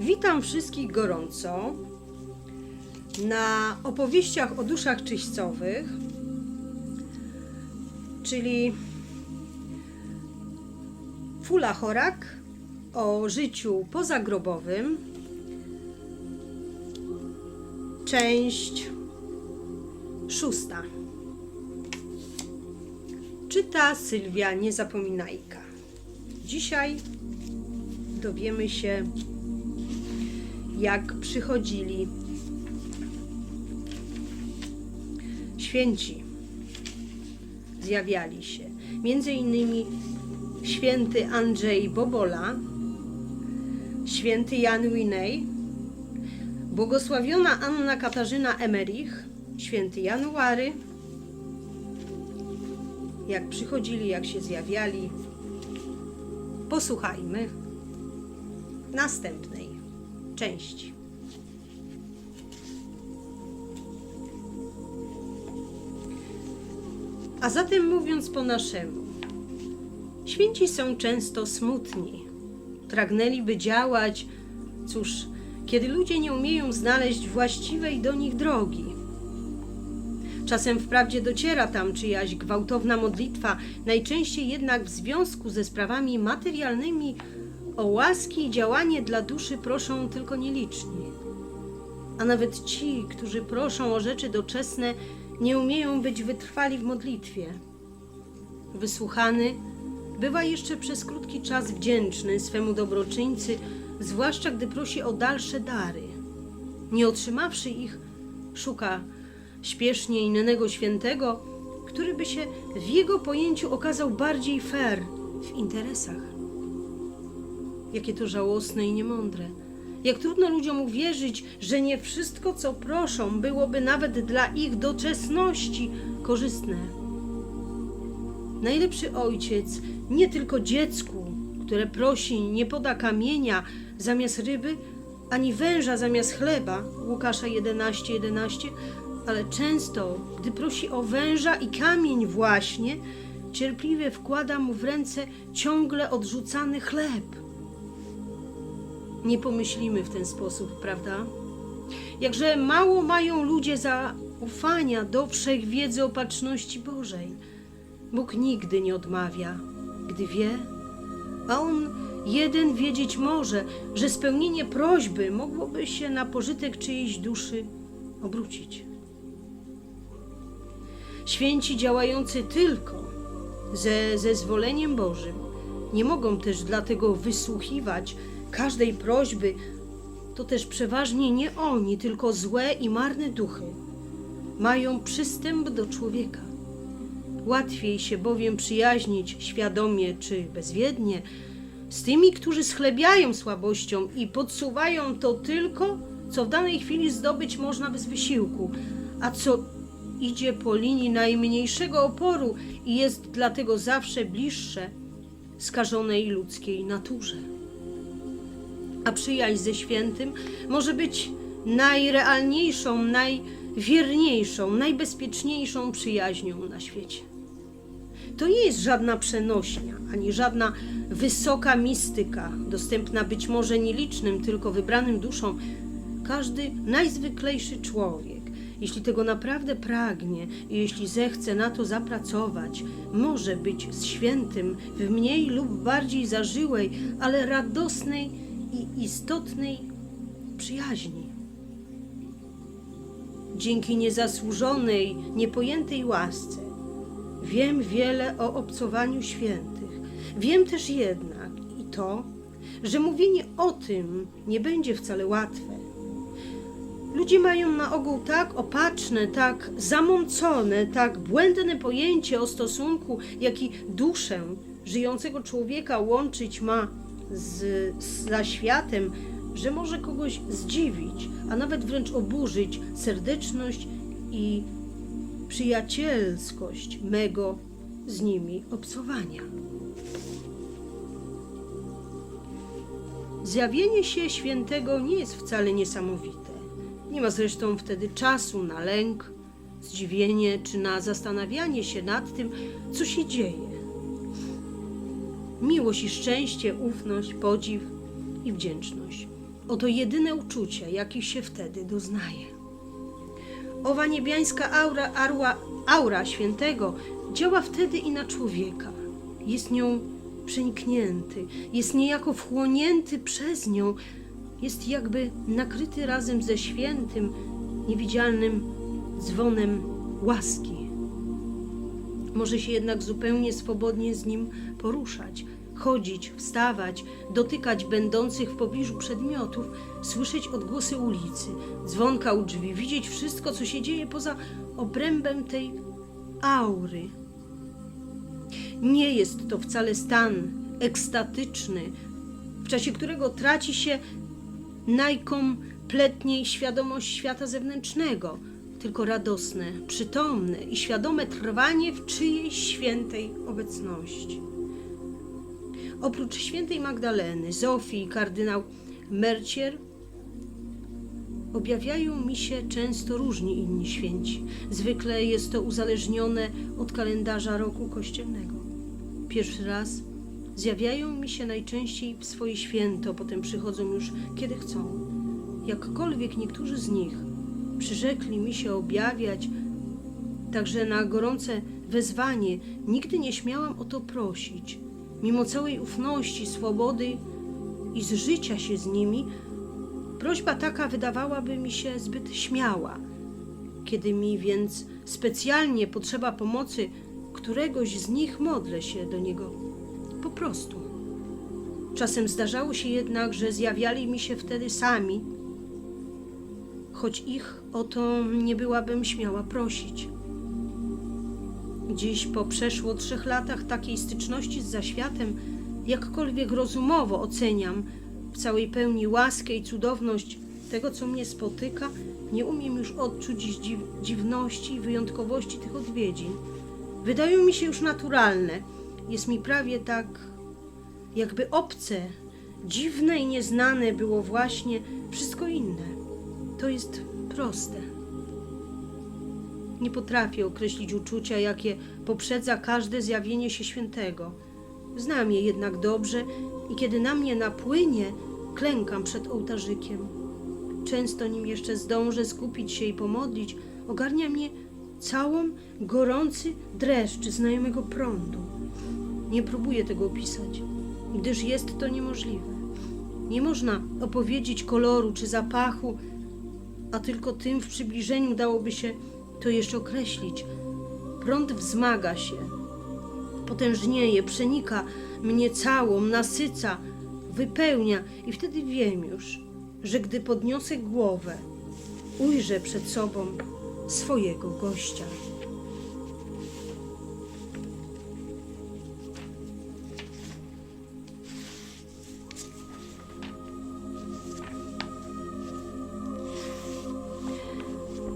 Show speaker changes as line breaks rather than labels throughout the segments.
Witam wszystkich gorąco na opowieściach o duszach czyścowych, czyli Fula Chorak o życiu pozagrobowym, część szósta. Czyta Sylwia Niezapominajka. Dzisiaj dowiemy się, jak przychodzili święci. Zjawiali się. Między innymi święty Andrzej Bobola, święty Jan Winej, błogosławiona Anna Katarzyna Emerich, święty January, jak przychodzili, jak się zjawiali. Posłuchajmy następnej części. A zatem mówiąc po naszemu, święci są często smutni. Pragnęliby działać, cóż, kiedy ludzie nie umieją znaleźć właściwej do nich drogi. Czasem wprawdzie dociera tam czyjaś gwałtowna modlitwa, najczęściej jednak w związku ze sprawami materialnymi o łaski i działanie dla duszy proszą tylko nieliczni. A nawet ci, którzy proszą o rzeczy doczesne, nie umieją być wytrwali w modlitwie. Wysłuchany bywa jeszcze przez krótki czas wdzięczny swemu dobroczyńcy, zwłaszcza gdy prosi o dalsze dary. Nie otrzymawszy ich, szuka śpiesznie innego świętego, który by się w jego pojęciu okazał bardziej fair w interesach. Jakie to żałosne i niemądre. Jak trudno ludziom uwierzyć, że nie wszystko, co proszą, byłoby nawet dla ich doczesności korzystne. Najlepszy ojciec nie tylko dziecku, które prosi, nie poda kamienia zamiast ryby, ani węża zamiast chleba, Łukasza 11:11, 11, ale często, gdy prosi o węża i kamień właśnie, cierpliwie wkłada mu w ręce ciągle odrzucany chleb. Nie pomyślimy w ten sposób, prawda? Jakże mało mają ludzie zaufania do wszechwiedzy opatrzności Bożej. Bóg nigdy nie odmawia, gdy wie, a On jeden wiedzieć może, że spełnienie prośby mogłoby się na pożytek czyjejś duszy obrócić. Święci działający tylko ze zezwoleniem Bożym nie mogą też dlatego wysłuchiwać każdej prośby. To też przeważnie nie oni, tylko złe i marne duchy mają przystęp do człowieka. Łatwiej się bowiem przyjaźnić świadomie czy bezwiednie z tymi, którzy schlebiają słabością i podsuwają to tylko, co w danej chwili zdobyć można bez wysiłku, a co idzie po linii najmniejszego oporu i jest dlatego zawsze bliższe skażonej ludzkiej naturze. A przyjaźń ze świętym może być najrealniejszą, najwierniejszą, najbezpieczniejszą przyjaźnią na świecie. To nie jest żadna przenośnia, ani żadna wysoka mistyka, dostępna być może nielicznym, tylko wybranym duszom. Każdy najzwyklejszy człowiek, jeśli tego naprawdę pragnie i jeśli zechce na to zapracować, może być z świętym w mniej lub bardziej zażyłej, ale radosnej i istotnej przyjaźni. Dzięki niezasłużonej, niepojętej łasce wiem wiele o obcowaniu świętych. Wiem też jednak i to, że mówienie o tym nie będzie wcale łatwe. Ludzie mają na ogół tak opatrzne, tak zamącone, tak błędne pojęcie o stosunku, jaki duszę żyjącego człowieka łączyć ma z, z zaświatem, że może kogoś zdziwić, a nawet wręcz oburzyć serdeczność i przyjacielskość mego z nimi obcowania. Zjawienie się świętego nie jest wcale niesamowite. Nie ma zresztą wtedy czasu na lęk, zdziwienie czy na zastanawianie się nad tym, co się dzieje. Miłość i szczęście, ufność, podziw i wdzięczność. Oto jedyne uczucie, jakich się wtedy doznaje. Owa niebiańska aura, arła, aura świętego działa wtedy i na człowieka. Jest nią przeniknięty, jest niejako wchłonięty przez nią, jest jakby nakryty razem ze świętym, niewidzialnym dzwonem łaski. Może się jednak zupełnie swobodnie z nim poruszać, chodzić, wstawać, dotykać będących w pobliżu przedmiotów, słyszeć odgłosy ulicy, dzwonka u drzwi, widzieć wszystko, co się dzieje poza obrębem tej aury. Nie jest to wcale stan ekstatyczny, w czasie którego traci się najkompletniej świadomość świata zewnętrznego, tylko radosne, przytomne i świadome trwanie w czyjejś świętej obecności. Oprócz świętej Magdaleny, Zofii kardynał Mercier objawiają mi się często różni inni święci. Zwykle jest to uzależnione od kalendarza roku kościelnego. Pierwszy raz zjawiają mi się najczęściej w swoje święto, potem przychodzą już kiedy chcą. Jakkolwiek niektórzy z nich przyrzekli mi się objawiać, także na gorące wezwanie nigdy nie śmiałam o to prosić. Mimo całej ufności, swobody i zżycia się z nimi, prośba taka wydawałaby mi się zbyt śmiała. Kiedy mi więc specjalnie potrzeba pomocy któregoś z nich, modlę się do niego po prostu. Czasem zdarzało się jednak, że zjawiali mi się wtedy sami, choć ich o to nie byłabym śmiała prosić. Dziś po przeszło trzech latach takiej styczności z zaświatem, jakkolwiek rozumowo oceniam w całej pełni łaskę i cudowność tego, co mnie spotyka, nie umiem już odczuć dziw dziwności i wyjątkowości tych odwiedzin. Wydają mi się już naturalne. Jest mi prawie tak, jakby obce, dziwne i nieznane było właśnie wszystko inne. To jest proste. Nie potrafię określić uczucia, jakie poprzedza każde zjawienie się świętego. Znam je jednak dobrze i kiedy na mnie napłynie, klękam przed ołtarzykiem. Często nim jeszcze zdążę skupić się i pomodlić, ogarnia mnie całą gorący dreszcz znajomego prądu. Nie próbuję tego opisać, gdyż jest to niemożliwe. Nie można opowiedzieć koloru czy zapachu, a tylko tym w przybliżeniu dałoby się to jeszcze określić. Prąd wzmaga się, potężnieje, przenika mnie całą, nasyca, wypełnia i wtedy wiem już, że gdy podniosę głowę, ujrzę przed sobą swojego gościa.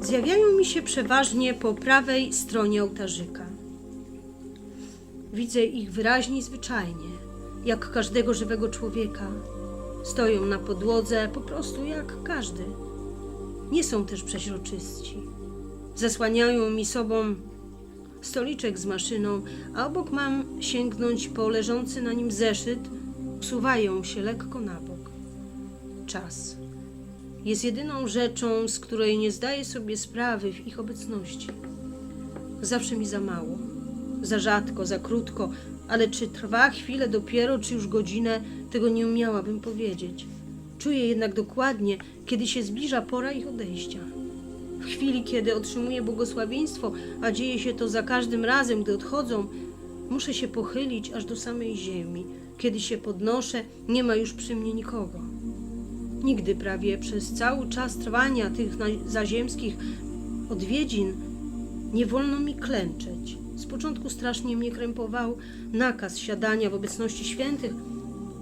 Zjawiają mi się przeważnie po prawej stronie ołtarzyka. Widzę ich wyraźnie i zwyczajnie, jak każdego żywego człowieka. Stoją na podłodze po prostu jak każdy. Nie są też przeźroczysci. Zasłaniają mi sobą stoliczek z maszyną, a obok mam sięgnąć po leżący na nim zeszyt. Usuwają się lekko na bok. Czas jest jedyną rzeczą, z której nie zdaję sobie sprawy w ich obecności. Zawsze mi za mało, za rzadko, za krótko, ale czy trwa chwilę dopiero, czy już godzinę, tego nie umiałabym powiedzieć. Czuję jednak dokładnie, kiedy się zbliża pora ich odejścia. W chwili, kiedy otrzymuję błogosławieństwo, a dzieje się to za każdym razem, gdy odchodzą, muszę się pochylić aż do samej ziemi. Kiedy się podnoszę, nie ma już przy mnie nikogo. Nigdy prawie przez cały czas trwania tych zaziemskich odwiedzin nie wolno mi klęczeć. Z początku strasznie mnie krępował nakaz siadania w obecności świętych,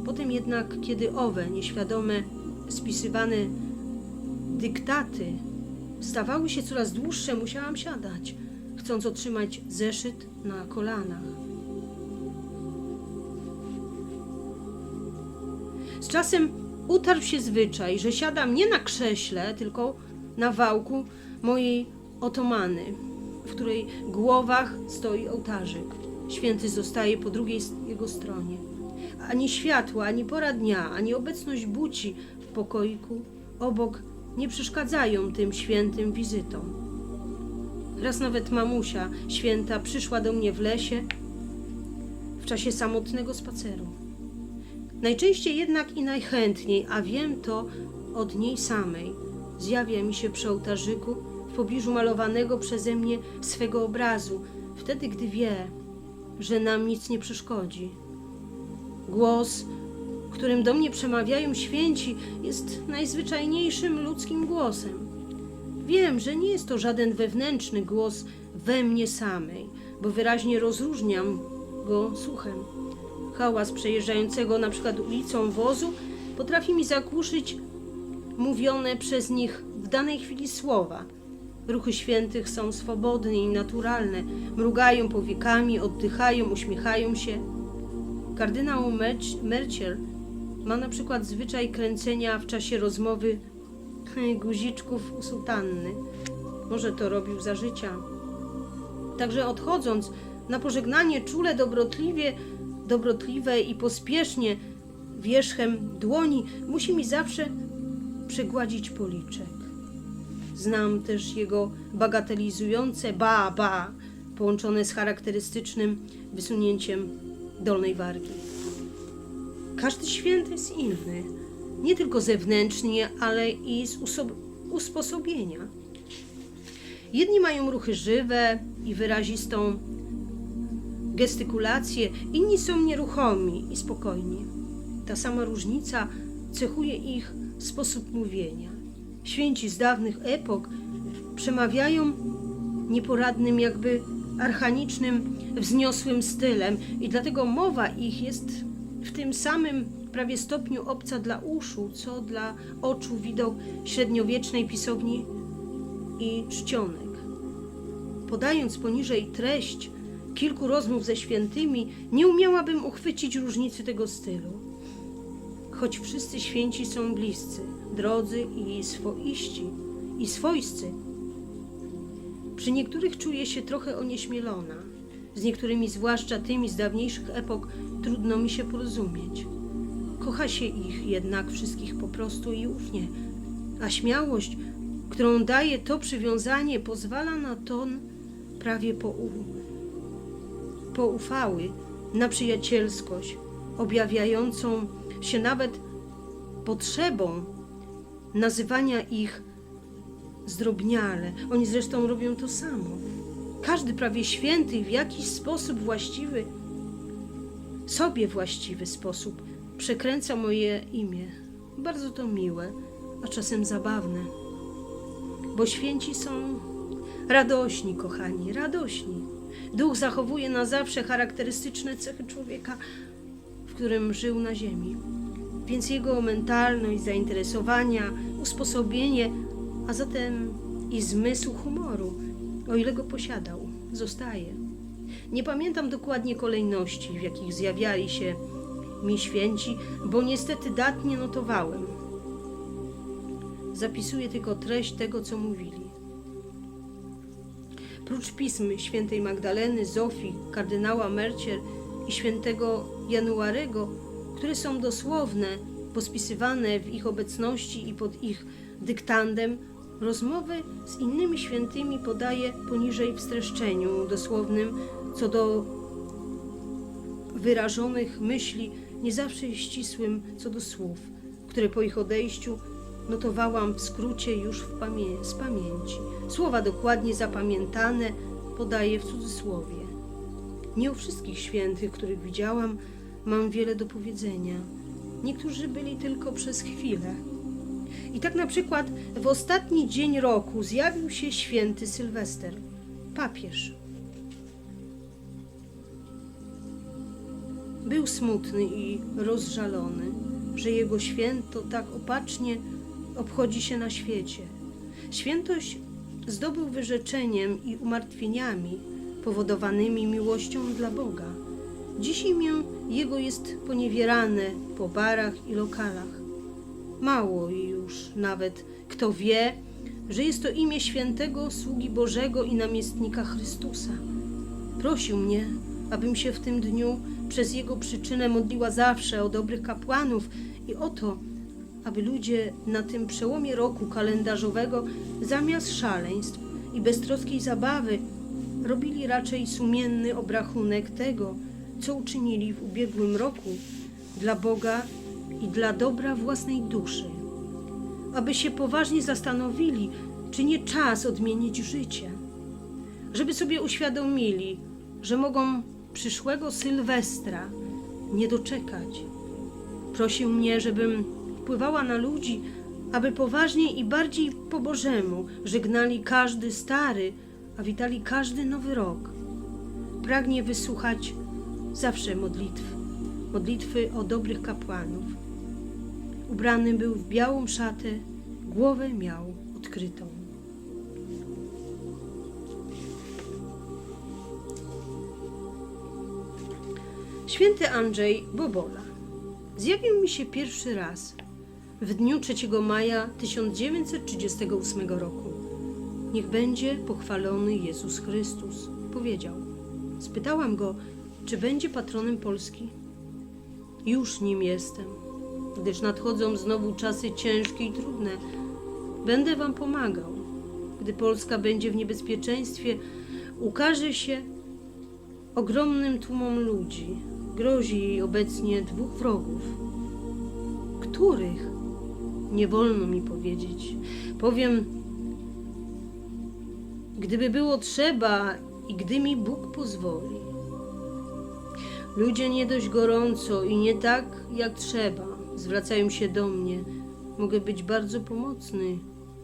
potem jednak, kiedy owe nieświadome, spisywane dyktaty stawały się coraz dłuższe, musiałam siadać, chcąc otrzymać zeszyt na kolanach. Z czasem utarł się zwyczaj, że siadam nie na krześle, tylko na wałku mojej otomany, w której głowach stoi ołtarzyk. Święty zostaje po drugiej jego stronie. ani światło, ani pora dnia, ani obecność buci w pokoiku obok nie przeszkadzają tym świętym wizytom. Raz nawet mamusia święta przyszła do mnie w lesie w czasie samotnego spaceru. Najczęściej jednak i najchętniej, a wiem to od niej samej, zjawia mi się przy ołtarzyku w pobliżu malowanego przeze mnie swego obrazu, wtedy gdy wie, że nam nic nie przeszkodzi. Głos, którym do mnie przemawiają święci, jest najzwyczajniejszym ludzkim głosem. Wiem, że nie jest to żaden wewnętrzny głos we mnie samej, bo wyraźnie rozróżniam go słuchem. Hałas przejeżdżającego na przykład ulicą wozu potrafi mi zakłuszyć mówione przez nich w danej chwili słowa. Ruchy świętych są swobodne i naturalne. Mrugają powiekami, oddychają, uśmiechają się. Kardynał Merc- Mercier ma na przykład zwyczaj kręcenia w czasie rozmowy guziczków u sutanny. Może to robił za życia. Także odchodząc na pożegnanie czule, dobrotliwie, dobrotliwe i pospiesznie wierzchem dłoni musi mi zawsze przygładzić policzek. Znam też jego bagatelizujące ba, ba, połączone z charakterystycznym wysunięciem dolnej wargi. Każdy święty jest inny, nie tylko zewnętrznie, ale i z usposobienia. Jedni mają ruchy żywe i wyrazistą gestykulację, inni są nieruchomi i spokojni. Ta sama różnica cechuje ich sposób mówienia. Święci z dawnych epok przemawiają nieporadnym, jakby archanicznym, wzniosłym stylem, i dlatego mowa ich jest w tym samym prawie stopniu obca dla uszu, co dla oczu widok średniowiecznej pisowni i czcionek. Podając poniżej treść kilku rozmów ze świętymi, nie umiałabym uchwycić różnicy tego stylu. Choć wszyscy święci są bliscy, drodzy i swoiści, i swojscy, przy niektórych czuję się trochę onieśmielona. Z niektórymi, zwłaszcza tymi z dawniejszych epok, trudno mi się porozumieć. Kocha się ich jednak wszystkich po prostu i ufnie, a śmiałość, którą daje to przywiązanie, pozwala na ton prawie pou, poufały, na przyjacielskość, objawiającą się nawet potrzebą nazywania ich zdrobniale. Oni zresztą robią to samo. Każdy prawie święty w jakiś sposób właściwy, sobie właściwy sposób przekręca moje imię. Bardzo to miłe, a czasem zabawne. Bo święci są radośni, kochani, radośni. Duch zachowuje na zawsze charakterystyczne cechy człowieka, w którym żył na ziemi. Więc jego mentalność, zainteresowania, usposobienie, a zatem i zmysł humoru, o ile go posiadał, zostaje. Nie pamiętam dokładnie kolejności, w jakich zjawiali się mi święci, bo niestety dat nie notowałem. Zapisuję tylko treść tego, co mówili. Prócz pism świętej Magdaleny, Zofii, kardynała Mercier i świętego Januarego, które są dosłowne, pospisywane w ich obecności i pod ich dyktandem, rozmowy z innymi świętymi podaję poniżej w streszczeniu dosłownym co do wyrażonych myśli, nie zawsze ścisłym co do słów, które po ich odejściu notowałam w skrócie już w pamię- z pamięci. Słowa dokładnie zapamiętane podaję w cudzysłowie. Nie o wszystkich świętych, których widziałam, mam wiele do powiedzenia. Niektórzy byli tylko przez chwilę. I tak na przykład w ostatni dzień roku zjawił się święty Sylwester, papież. Był smutny i rozżalony, że jego święto tak opacznie obchodzi się na świecie. Świętość zdobył wyrzeczeniem i umartwieniami powodowanymi miłością dla Boga. Dziś imię jego jest poniewierane po barach i lokalach. Mało już nawet kto wie, że jest to imię świętego sługi Bożego i namiestnika Chrystusa. Prosił mnie, abym się w tym dniu przez jego przyczynę modliła zawsze o dobrych kapłanów i o to, aby ludzie na tym przełomie roku kalendarzowego zamiast szaleństw i beztroskiej zabawy robili raczej sumienny obrachunek tego, co uczynili w ubiegłym roku dla Boga i dla dobra własnej duszy. Aby się poważnie zastanowili, czy nie czas odmienić życie. Żeby sobie uświadomili, że mogą przyszłego Sylwestra nie doczekać. Prosił mnie, żebym wpływała na ludzi, aby poważniej i bardziej po Bożemu żegnali każdy stary, a witali każdy nowy rok. Pragnie wysłuchać zawsze modlitw, modlitwy o dobrych kapłanów. Ubrany był w białą szatę, głowę miał odkrytą. Święty Andrzej Bobola zjawił mi się pierwszy raz w dniu 3 maja 1938 roku. Niech będzie pochwalony Jezus Chrystus, powiedział. Spytałam go, czy będzie patronem Polski. Już nim jestem, gdyż nadchodzą znowu czasy ciężkie i trudne. Będę wam pomagał. Gdy Polska będzie w niebezpieczeństwie, ukaże się ogromnym tłumom ludzi. Grozi jej obecnie dwóch wrogów. Których? Nie wolno mi powiedzieć. Powiem, gdyby było trzeba i gdy mi Bóg pozwoli. Ludzie nie dość gorąco i nie tak jak trzeba zwracają się do mnie. Mogę być bardzo pomocny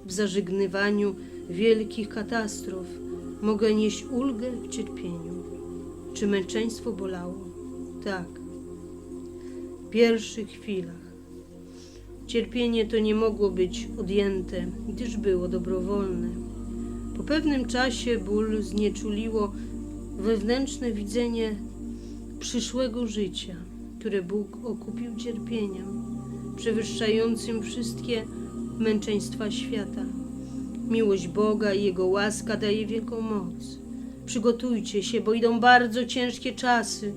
w zażegnywaniu wielkich katastrof. Mogę nieść ulgę w cierpieniu. Czy męczeństwo bolało? Tak. W pierwszych chwilach. Cierpienie to nie mogło być odjęte, gdyż było dobrowolne. Po pewnym czasie ból znieczuliło wewnętrzne widzenie przyszłego życia, które Bóg okupił cierpieniem, przewyższającym wszystkie męczeństwa świata. Miłość Boga i Jego łaska daje wielką moc. Przygotujcie się, bo idą bardzo ciężkie czasy.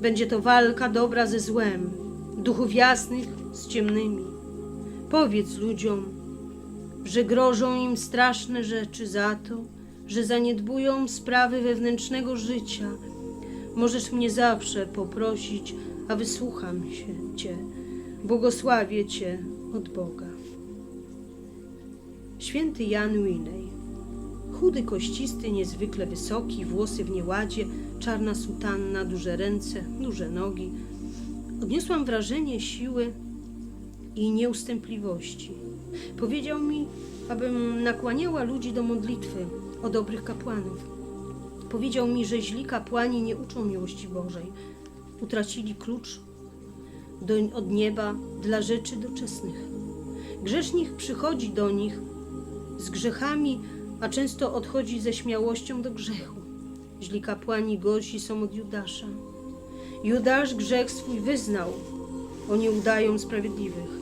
Będzie to walka dobra ze złem, duchów jasnych z ciemnymi. Powiedz ludziom, że grożą im straszne rzeczy za to, że zaniedbują sprawy wewnętrznego życia. Możesz mnie zawsze poprosić, a wysłucham się Cię. Błogosławię Cię od Boga. Święty Jan Winej. Chudy, kościsty, niezwykle wysoki, włosy w nieładzie, czarna sutanna, duże ręce, duże nogi. Odniosłam wrażenie siły i nieustępliwości. Powiedział mi, abym nakłaniała ludzi do modlitwy o dobrych kapłanów. Powiedział mi, że źli kapłani nie uczą miłości Bożej. Utracili klucz do, od nieba dla rzeczy doczesnych. Grzesznik przychodzi do nich z grzechami, a często odchodzi ze śmiałością do grzechu. Źli kapłani gorsi są od Judasza. Judasz grzech swój wyznał, oni udają sprawiedliwych.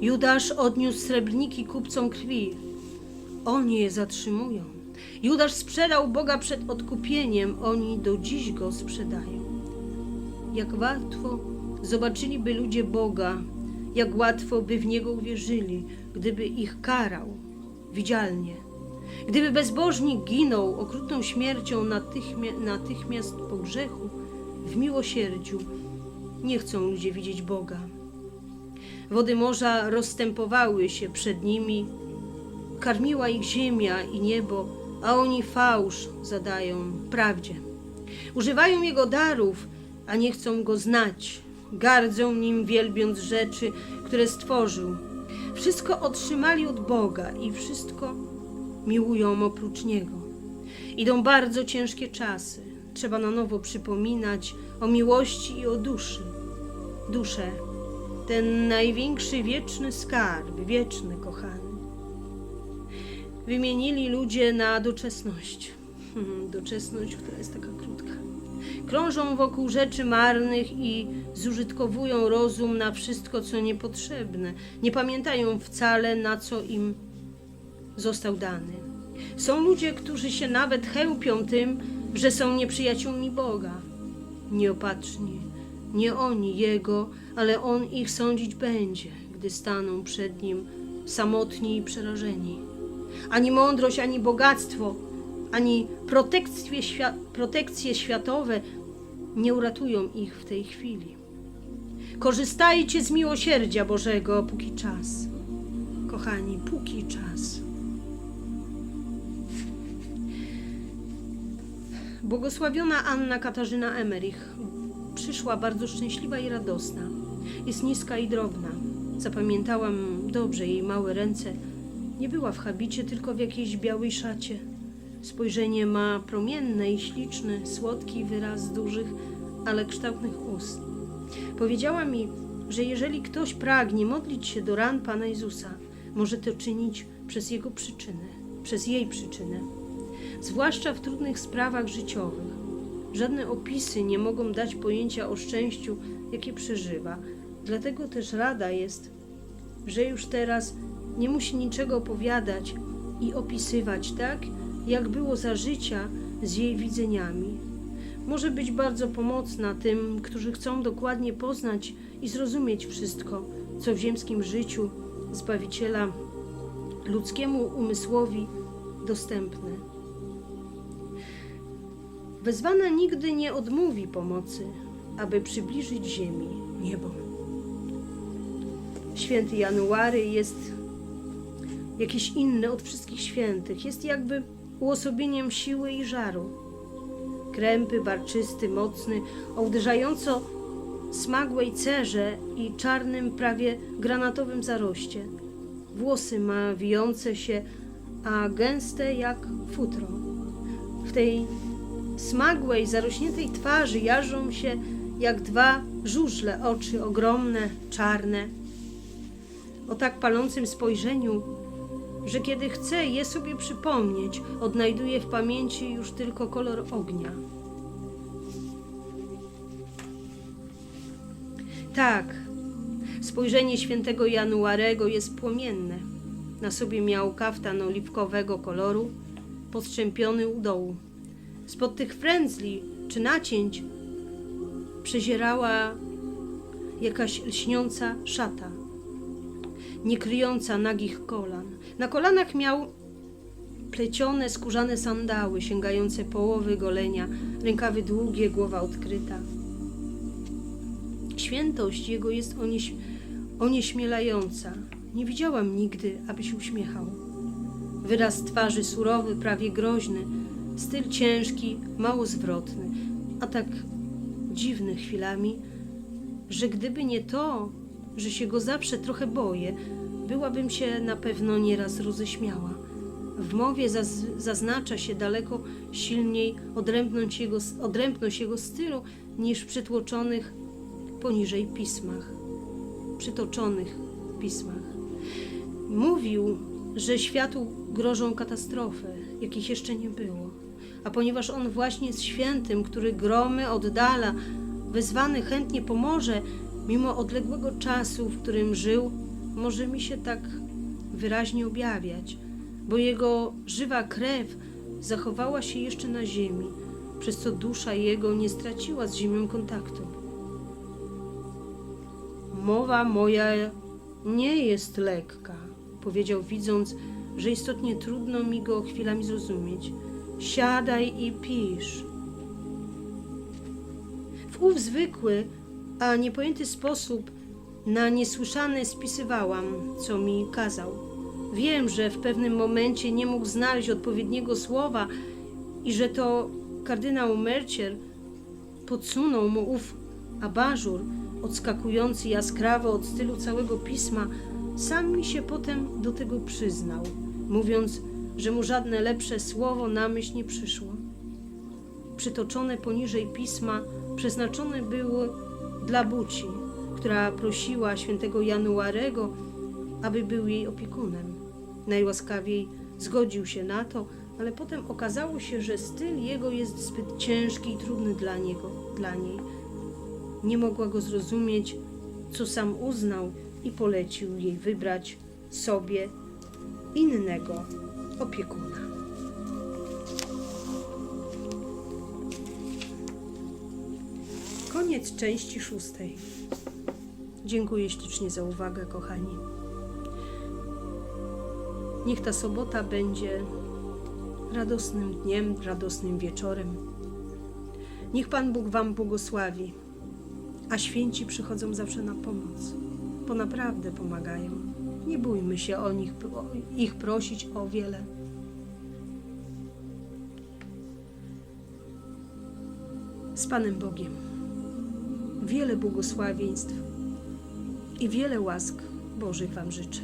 Judasz odniósł srebrniki kupcom krwi, oni je zatrzymują. Judasz sprzedał Boga przed odkupieniem, oni do dziś go sprzedają. Jak łatwo zobaczyliby ludzie Boga, jak łatwo by w Niego uwierzyli, gdyby ich karał widzialnie. Gdyby bezbożnik ginął okrutną śmiercią natychmia- natychmiast po grzechu, w miłosierdziu, nie chcą ludzie widzieć Boga. Wody morza rozstępowały się przed nimi, karmiła ich ziemia i niebo, a oni fałsz zadają prawdzie. Używają jego darów, a nie chcą go znać. Gardzą nim, wielbiąc rzeczy, które stworzył. Wszystko otrzymali od Boga i wszystko miłują oprócz Niego. Idą bardzo ciężkie czasy. Trzeba na nowo przypominać o miłości i o duszy. Duszę, ten największy wieczny skarb, wieczny, kochany. Wymienili ludzie na doczesność. Hmm, Doczesność, która jest taka krótka. Krążą wokół rzeczy marnych i zużytkowują rozum na wszystko, co niepotrzebne. Nie pamiętają wcale, na co im został dany. Są ludzie, którzy się nawet chełpią tym, że są nieprzyjaciółmi Boga. nieopatrzni. Nie oni jego, ale on ich sądzić będzie, gdy staną przed nim samotni i przerażeni. Ani mądrość, ani bogactwo, ani protekcje, świa- protekcje światowe nie uratują ich w tej chwili. Korzystajcie z miłosierdzia Bożego, póki czas. Kochani, póki czas. Błogosławiona Anna Katarzyna Emerich przyszła bardzo szczęśliwa i radosna. Jest niska i drobna. Zapamiętałam dobrze jej małe ręce. Nie była w habicie, tylko w jakiejś białej szacie. Spojrzenie ma promienne i śliczne, słodki wyraz dużych, ale kształtnych ust. Powiedziała mi, że jeżeli ktoś pragnie modlić się do ran Pana Jezusa, może to czynić przez jego przyczynę, przez jej przyczynę, zwłaszcza w trudnych sprawach życiowych. Żadne opisy nie mogą dać pojęcia o szczęściu, jakie przeżywa. Dlatego też rada jest, że już teraz nie musi niczego opowiadać i opisywać tak, jak było za życia z jej widzeniami. Może być bardzo pomocna tym, którzy chcą dokładnie poznać i zrozumieć wszystko, co w ziemskim życiu Zbawiciela ludzkiemu umysłowi dostępne. Wezwana nigdy nie odmówi pomocy, aby przybliżyć ziemi niebo. Święty January jest jakiś inny od wszystkich świętych. Jest jakby uosobieniem siły i żaru. Krępy, barczysty, mocny, o uderzająco smagłej cerze i czarnym, prawie granatowym zaroście. Włosy ma wijące się, a gęste jak futro. W tej smagłej, zarośniętej twarzy jarzą się jak dwa żużle oczy, ogromne, czarne. O tak palącym spojrzeniu, że kiedy chce je sobie przypomnieć, odnajduje w pamięci już tylko kolor ognia. Tak, spojrzenie świętego Januarego jest płomienne. Na sobie miał kaftan oliwkowego koloru, postrzępiony u dołu. Spod tych frędzli czy nacięć przezierała jakaś lśniąca szata, nie kryjąca nagich kolan. Na kolanach miał plecione skórzane sandały sięgające połowy golenia, rękawy długie, głowa odkryta. Świętość jego jest onieś, onieśmielająca. Nie widziałam nigdy, aby się uśmiechał. Wyraz twarzy surowy, prawie groźny, styl ciężki, mało zwrotny, a tak dziwny chwilami, że gdyby nie to, że się go zawsze trochę boję, byłabym się na pewno nieraz roześmiała. W mowie zaz, zaznacza się daleko silniej jego, odrębność jego stylu niż w przytłoczonych poniżej pismach, przytoczonych pismach. Mówił, że światu grożą katastrofy, jakich jeszcze nie było. A ponieważ on właśnie jest świętym, który gromy oddala, wezwany chętnie pomoże, mimo odległego czasu, w którym żył, może mi się tak wyraźnie objawiać, bo jego żywa krew zachowała się jeszcze na ziemi, przez co dusza jego nie straciła z ziemią kontaktu. Mowa moja nie jest lekka, powiedział, widząc, że istotnie trudno mi go chwilami zrozumieć. Siadaj i pisz. W ów zwykły, a niepojęty sposób na niesłyszane spisywałam, co mi kazał. Wiem, że w pewnym momencie nie mógł znaleźć odpowiedniego słowa i że to kardynał Mercier podsunął mu ów abażur, odskakujący jaskrawo od stylu całego pisma, sam mi się potem do tego przyznał, mówiąc, że mu żadne lepsze słowo na myśl nie przyszło. Przytoczone poniżej pisma przeznaczone było dla Buci, która prosiła świętego Januarego, aby był jej opiekunem. Najłaskawiej zgodził się na to, ale potem okazało się, że styl jego jest zbyt ciężki i trudny dla niego, dla niej. Nie mogła go zrozumieć, co sam uznał i polecił jej wybrać sobie innego opiekuna. Koniec części szóstej. Dziękuję ślicznie za uwagę, kochani. Niech ta sobota będzie radosnym dniem, radosnym wieczorem. Niech Pan Bóg Wam błogosławi, a święci przychodzą zawsze na pomoc, bo naprawdę pomagają. Nie bójmy się o nich, o ich prosić o wiele. Z Panem Bogiem. Wiele błogosławieństw i wiele łask Bożych Wam życzę.